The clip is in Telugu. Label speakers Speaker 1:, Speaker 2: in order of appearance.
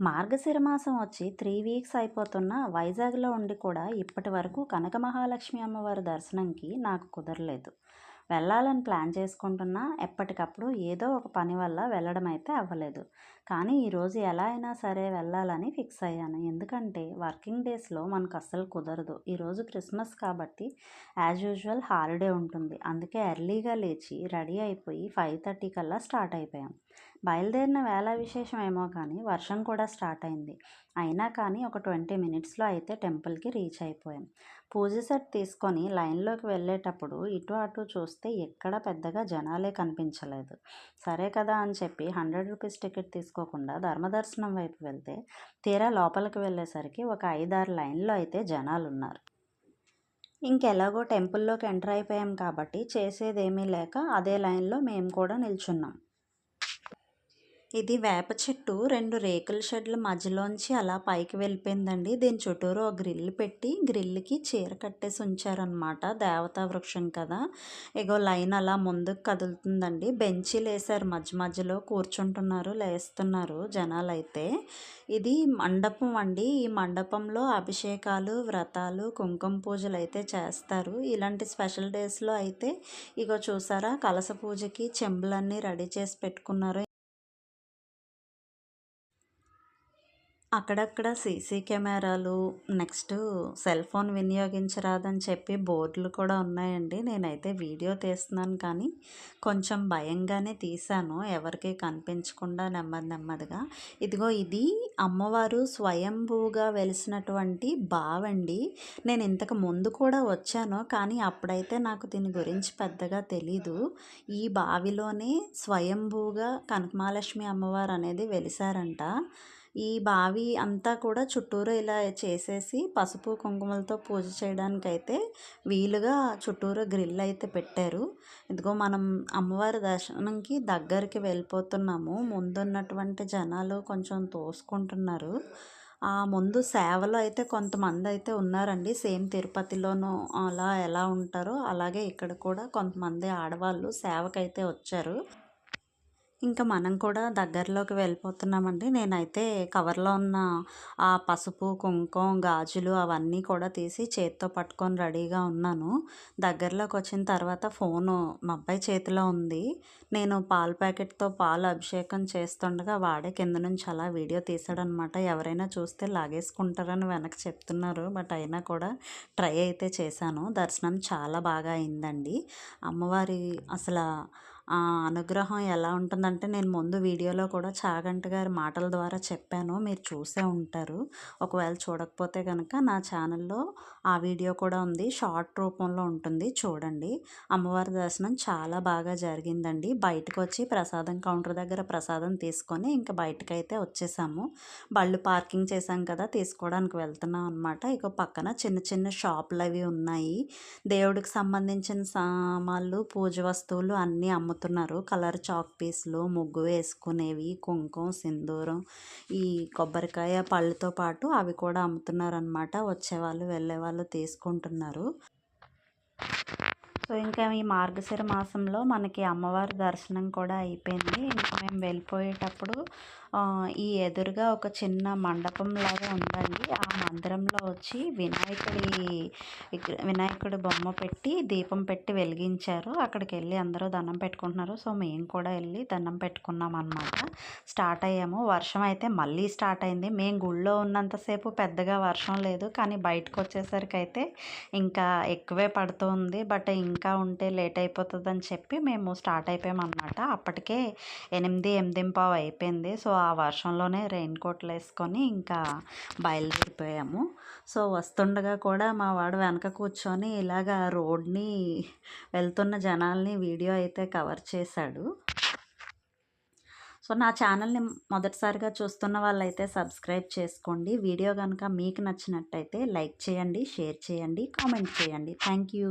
Speaker 1: మార్గశిర మాసం వచ్చి త్రీ వీక్స్ అయిపోతున్న వైజాగ్లో ఉండి కూడా ఇప్పటి వరకు కనక మహాలక్ష్మి అమ్మవారి దర్శనంకి నాకు కుదరలేదు. వెళ్ళాలని ప్లాన్ చేసుకుంటున్నా ఎప్పటికప్పుడు ఏదో ఒక పని వల్ల వెళ్ళడం అయితే అవ్వలేదు. కానీ ఈరోజు ఎలా అయినా సరే వెళ్ళాలని ఫిక్స్ అయ్యాను. ఎందుకంటే వర్కింగ్ డేస్లో మనకు అస్సలు కుదరదు ఈరోజు క్రిస్మస్ కాబట్టి యాజ్ యూజువల్ హాలిడే ఉంటుంది. అందుకే ఎర్లీగా లేచి రెడీ అయిపోయి ఫైవ్ థర్టీ కల్లా స్టార్ట్ అయిపోయాం. బయలుదేరిన వేళ విశేషం ఏమో కానీ వర్షం కూడా స్టార్ట్ అయింది. అయినా కానీ ఒక ట్వంటీ మినిట్స్లో అయితే టెంపుల్కి రీచ్ అయిపోయాం. పూజ సెట్ తీసుకొని లైన్లోకి వెళ్ళేటప్పుడు ఇటు అటు చూస్తే ఎక్కడ పెద్దగా జనాలే కనిపించలేదు. సరే కదా అని చెప్పి హండ్రెడ్ రూపీస్ టికెట్ తీసుకోకుండా ధర్మదర్శనం వైపు వెళ్తే తీరా లోపలికి వెళ్ళేసరికి ఒక ఐదారు లైన్లో అయితే జనాలు ఉన్నారు ఇంకెలాగో టెంపుల్లోకి ఎంటర్ అయిపోయాం కాబట్టి చేసేదేమీ లేక అదే లైన్లో మేము కూడా నిల్చున్నాం. ఇది వేప చెట్టు రెండు రేకుల షెడ్ల మధ్యలోంచి అలా పైకి వెళ్ళిపోయిందండి. దీని చుట్టూరు ఒక గ్రిల్ పెట్టి గ్రిల్కి చీర కట్టేసి ఉంచారనమాట దేవతా వృక్షం కదా. ఇగో లైన్ అలా ముందుకు కదులుతుందండి. బెంచీలు వేసారు మధ్య మధ్యలో కూర్చుంటున్నారు లేస్తున్నారు జనాలు అయితే ఇది మండపం అండి. ఈ మండపంలో అభిషేకాలు వ్రతాలు కుంకుమ పూజలు అయితే చేస్తారు. ఇలాంటి స్పెషల్ డేస్లో అయితే ఇగో చూసారా కలస పూజకి చెంబులన్నీ రెడీ చేసి పెట్టుకున్నారు. అక్కడక్కడ సీసీ కెమెరాలు నెక్స్ట్ సెల్ ఫోన్ వినియోగించరాదని చెప్పి బోర్డులు కూడా ఉన్నాయండి. నేనైతే వీడియో తీస్తున్నాను కానీ కొంచెం భయంగానే తీశాను. ఎవరికి కనిపించకుండా నెమ్మది నెమ్మదిగా. ఇదిగో ఇది అమ్మవారు స్వయంభూగా వెలిసినటువంటి బావండి. నేను ఇంతకు ముందు కూడా వచ్చాను కానీ అప్పుడైతే నాకు దీని గురించి పెద్దగా తెలీదు. ఈ బావిలోనే స్వయంభూగా కనకమాలక్ష్మి అమ్మవారు అనేది వెలిసారంట ఈ బావి అంతా కూడా చుట్టూరు ఇలా చేసేసి పసుపు కుంకుమలతో పూజ చేయడానికైతే వీలుగా చుట్టూరు గ్రిల్ అయితే పెట్టారు. ఇదిగో మనం అమ్మవారి దర్శనంకి దగ్గరికి వెళ్ళిపోతున్నాము. ముందున్నటువంటి జనాలు కొంచెం తోసుకుంటున్నారు. ఆ ముందు సేవలో అయితే కొంతమంది అయితే ఉన్నారండి. సేమ్ తిరుపతిలోనూ అలా ఎలా ఉంటారో అలాగే ఇక్కడ కూడా కొంతమంది ఆడవాళ్ళు సేవకైతే వచ్చారు. ఇంకా మనం కూడా దగ్గరలోకి వెళ్ళిపోతున్నామండి. నేనైతే కవర్లో ఉన్న ఆ పసుపు కుంకుమ గాజులు అవన్నీ కూడా తీసి చేత్తో పట్టుకొని రెడీగా ఉన్నాను. దగ్గరలోకి వచ్చిన తర్వాత ఫోను మా అబ్బాయి చేతిలో ఉంది. నేను పాల ప్యాకెట్తో పాలు అభిషేకం చేస్తుండగా వాడే కింద నుంచి అలా వీడియో తీసాడనమాట ఎవరైనా చూస్తే లాగేసుకుంటారని వెనక చెప్తున్నారు. బట్ అయినా కూడా ట్రై అయితే చేశాను. దర్శనం చాలా బాగా అయిందండి. అమ్మవారి అసలు అనుగ్రహం ఎలా ఉంటుందంటే నేను ముందు వీడియోలో కూడా చాగంట గారి మాటల ద్వారా చెప్పాను. మీరు చూసే ఉంటారు. ఒకవేళ చూడకపోతే కనుక నా ఛానల్లో ఆ వీడియో కూడా ఉంది. షార్ట్ రూపంలో ఉంటుంది. చూడండి. అమ్మవారి దర్శనం చాలా బాగా జరిగిందండి. బయటకు వచ్చి ప్రసాదం కౌంటర్ దగ్గర ప్రసాదం తీసుకొని ఇంకా బయటకైతే అయితే వచ్చేసాము. బళ్ళు పార్కింగ్ చేశాం కదా తీసుకోవడానికి వెళ్తున్నాం అనమాట ఇక పక్కన చిన్న చిన్న షాపులు అవి ఉన్నాయి. దేవుడికి సంబంధించిన సామాన్లు పూజ వస్తువులు అన్నీ అమ్ము అమ్ముతున్నారు కలర్ చాక్ పీస్లు ముగ్గు వేసుకునేవి కుంకుమ సింధూరం ఈ కొబ్బరికాయ పళ్ళతో పాటు అవి కూడా అమ్ముతున్నారు అనమాట వచ్చేవాళ్ళు వెళ్ళేవాళ్ళు తీసుకుంటున్నారు. సో ఇంకా ఈ మార్గశిర మాసంలో మనకి అమ్మవారి దర్శనం కూడా అయిపోయింది. ఇంకా మేము వెళ్ళిపోయేటప్పుడు ఈ ఎదురుగా ఒక చిన్న మండపం లాగా ఉందండి. ఆ మందిరంలో వచ్చి వినాయకుడి వినాయకుడి బొమ్మ పెట్టి దీపం పెట్టి వెలిగించారు. అక్కడికి వెళ్ళి అందరూ దండం పెట్టుకుంటున్నారు. సో మేము కూడా వెళ్ళి దండం పెట్టుకున్నాం అనమాట స్టార్ట్ అయ్యాము. వర్షం అయితే మళ్ళీ స్టార్ట్ అయింది. మేము గుళ్ళో ఉన్నంతసేపు పెద్దగా వర్షం లేదు. కానీ బయటకు వచ్చేసరికి అయితే ఇంకా ఎక్కువే పడుతుంది బట్ ఇంకా ఉంటే లేట్ అయిపోతుందని చెప్పి మేము స్టార్ట్ అయిపోయామన్నమాట. అప్పటికే ఎనిమిది ఎనిమిది పావు అయిపోయింది. సో ఆ వర్షంలోనే రెయిన్ కోట్లు వేసుకొని ఇంకా బయలుదేరిపోయాము. సో వస్తుండగా కూడా మా వాడు వెనక కూర్చొని ఇలాగ రోడ్ని వెళ్తున్న జనాల్ని వీడియో అయితే కవర్ చేశాడు. సో నా ఛానల్ని మొదటిసారిగా చూస్తున్న వాళ్ళైతే సబ్స్క్రైబ్ చేసుకోండి. వీడియో కనుక మీకు నచ్చినట్టయితే లైక్ చేయండి షేర్ చేయండి కామెంట్ చేయండి. Thank you.